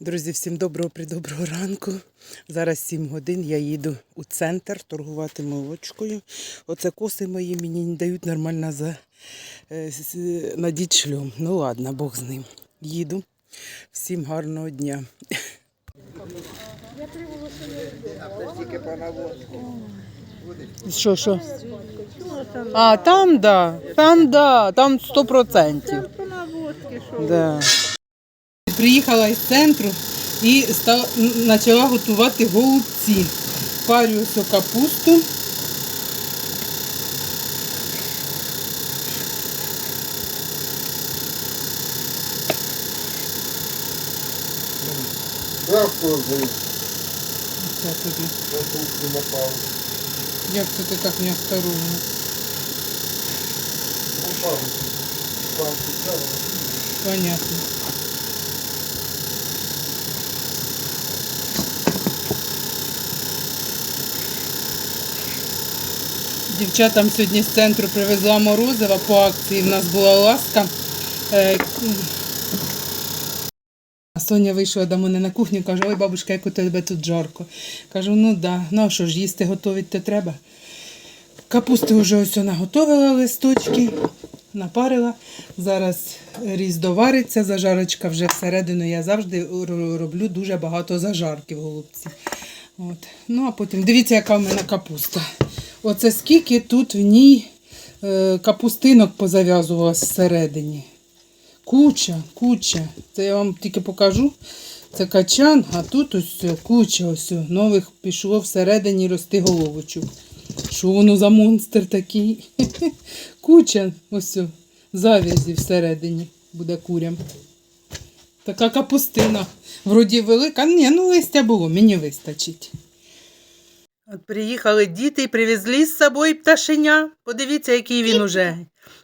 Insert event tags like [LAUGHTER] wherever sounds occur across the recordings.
Друзі, всім доброго придоброго ранку. Зараз 7 годин. Я їду у центр торгувати молочкою. Оце коси мої мені не дають нормально за е, надіть шльом. Ну ладно, Бог з ним. Їду. Всім гарного дня. Що, що? А, там да. Там да, там 100%. Да. Приїхала із центру і почала готувати голубці. Парю ось капусту. Тобі. напав. Як це ти так неосторожно? Понятно. Дівчатам сьогодні з центру привезла морозива по акції. В нас була ласка. Е, Соня вийшла до мене на кухню каже, ой, бабушка, як у тебе тут жарко. Кажу, ну да, ну а що ж, їсти готувати то треба. Капусти вже ось наготовила листочки, напарила. Зараз різ довариться, зажарочка вже всередину. Я завжди роблю дуже багато зажарки в голубці. От. Ну а потім дивіться, яка в мене капуста. Оце скільки тут в ній е, капустинок позав'язувалось всередині. Куча, куча. Це я вам тільки покажу. Це качан, а тут ось куча ось нових пішло всередині рости головочок. Що воно за монстр такий? [LAUGHS] Куча ось зав'язі всередині буде курям. Така капустина. Вроді велика. Ні, ну листя було, мені вистачить. От приїхали діти і привезли з собою пташеня. Подивіться, який він уже.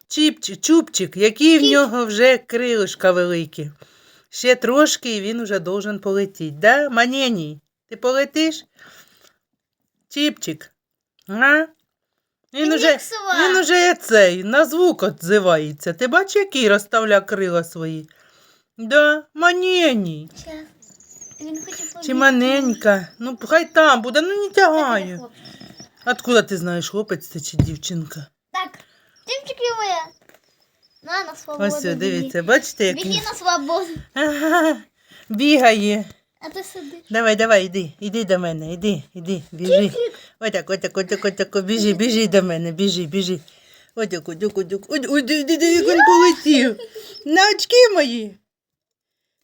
Чіпчик, чубчик, які в нього вже крилишка великі. Ще трошки і він уже должен полетіти. Да, Маненій, ти полетиш? Чіпчик. А? Він уже, він уже цей, на звук отзивається. Ти бачиш, який розставля крила свої? Да, маненій. Щас. Він хоче Чи маненька. Ну, хай там буде, ну не тягаю. Откуда ти знаєш, хлопець це чи дівчинка? Так, тимчик моя. На, на свободу. Ось, все, дивіться, бачите, як Біги він на свободу. Ага, бігає. А ти сидиш. Давай, давай, іди, іди до мене, іди, іди, біжи. Отак, отак, отак, отак, біжи, біжи до мене, біжи, біжи. Отак, отак, отак. Ой, ой, ди- ди- ди, як він полетів. На очки мої.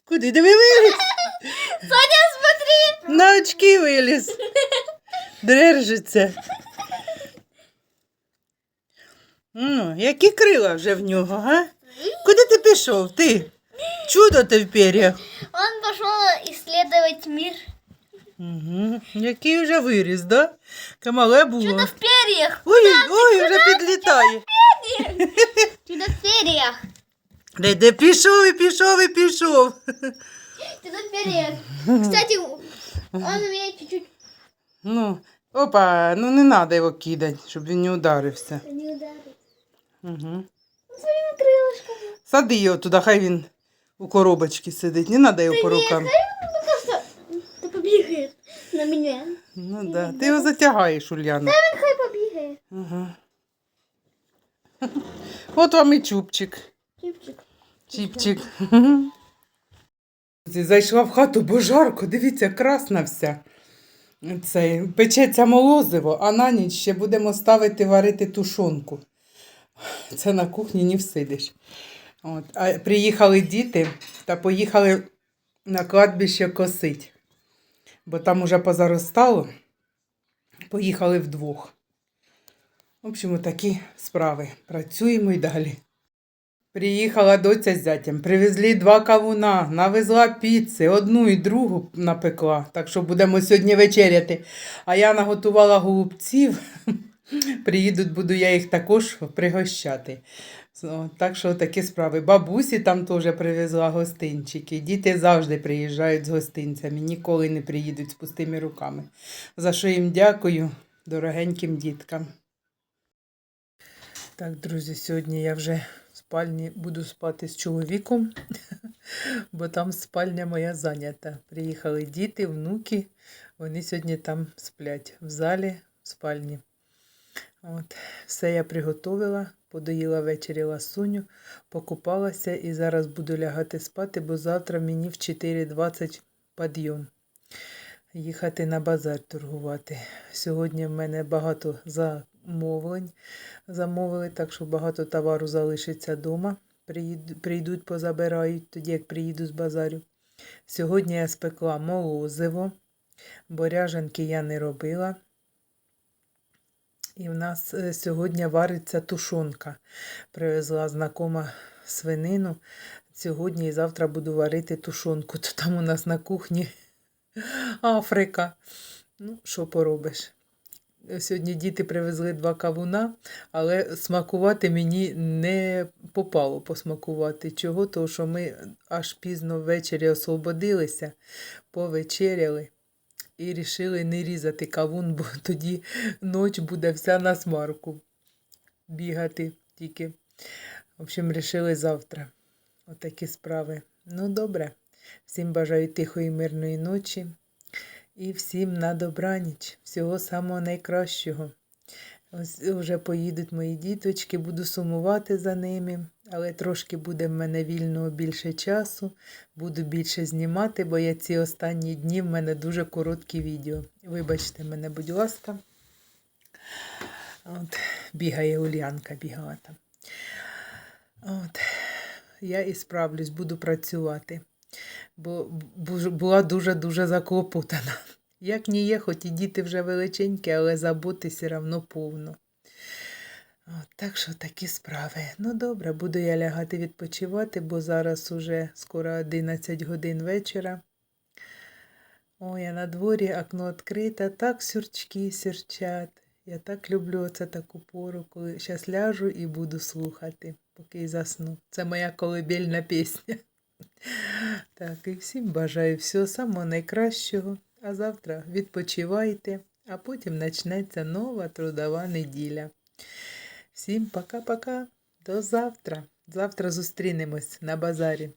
Куди диви виліз? Соня, смотри. На очки виліз. Держиться. Ну, які крила вже в нього, га? Куди ти пішов? Ти? Чудо ти в пер'ях. Он пошел исследовать мир. Угу. Який вже виріс, да? Камале було. Чудо в перьях. Ой, ой, вже підлітає. Чудо в перьях. Де, де пішов і пішов і пішов. Чудо в перьях. Кстати, он умеет чуть-чуть Ну, опа, ну не треба його кидати, щоб він не ударився. не ударить. Угу. Своими крылышками. Сади його туди, хай він у коробочці сидить. Не треба його по рукам. Ну, просто ты побегает на меня. Ну да. Ти його затягаєш, Ульяна. Он хай побегает. Ага. [LAUGHS] От вам і чубчик. Чипчик. Чіпчик. Зайшла в хату, бо жарко, дивіться, красна вся. Це, печеться молозиво, а на ніч ще будемо ставити варити тушонку. Це на кухні не всидиш. От. А приїхали діти та поїхали на кладбище косить. Бо там уже позаростало. Поїхали вдвох. В общем, такі справи. Працюємо і далі. Приїхала доця з зятям, привезли два кавуна, навезла піци, одну і другу напекла. Так що будемо сьогодні вечеряти. А я наготувала голубців. [LAUGHS] Приїдуть, буду я їх також пригощати. Так що такі справи. Бабусі там теж привезла гостинчики. Діти завжди приїжджають з гостинцями, ніколи не приїдуть з пустими руками. За що їм дякую, дорогеньким діткам. Так, друзі, сьогодні я вже спальні буду спати з чоловіком, [LAUGHS] бо там спальня моя зайнята. Приїхали діти, внуки. Вони сьогодні там сплять в залі, в спальні. От, все я приготувала, подоїла ввечері ласуню, покупалася і зараз буду лягати спати, бо завтра мені в 4.20 підйом. Їхати на базар торгувати. Сьогодні в мене багато замовлень. Замовили, так що багато товару залишиться вдома. Прийдуть, позабирають, тоді як приїду з базарю. Сьогодні я спекла молозиво, бо ряженки я не робила. І в нас е, сьогодні вариться тушонка. Привезла знакома свинину. Сьогодні і завтра буду варити тушонку. [LAUGHS] То там у нас на кухні [LAUGHS] Африка. Ну, що поробиш? Сьогодні діти привезли два кавуна, але смакувати мені не попало посмакувати. Чого? Тому що ми аж пізно ввечері освободилися, повечеряли і рішили не різати кавун, бо тоді ніч буде вся на смарку бігати тільки. В общем, рішили завтра. Отакі справи. Ну, добре. Всім бажаю тихої, мирної ночі. І всім на добраніч. Всього самого найкращого. Ось вже поїдуть мої діточки, буду сумувати за ними, але трошки буде в мене вільного більше часу, буду більше знімати, бо я ці останні дні в мене дуже короткі відео. Вибачте мене, будь ласка. От, бігає Ульянка, бігала там. От, я і справлюсь, буду працювати бо була дуже-дуже заклопотана. Як не є, хоч і діти вже величенькі, але забути все одно повно. От, так що такі справи. Ну добре, буду я лягати відпочивати, бо зараз уже скоро 11 годин вечора. Ой, а на дворі окно відкрите, так сюрчки сюрчать. Я так люблю оце таку пору, коли зараз ляжу і буду слухати, поки й засну. Це моя колибельна пісня. Так, і всім бажаю всього самого найкращого. А завтра відпочивайте, а потім почнеться нова трудова неділя. Всім пока-пока. До завтра. Завтра зустрінемось на базарі.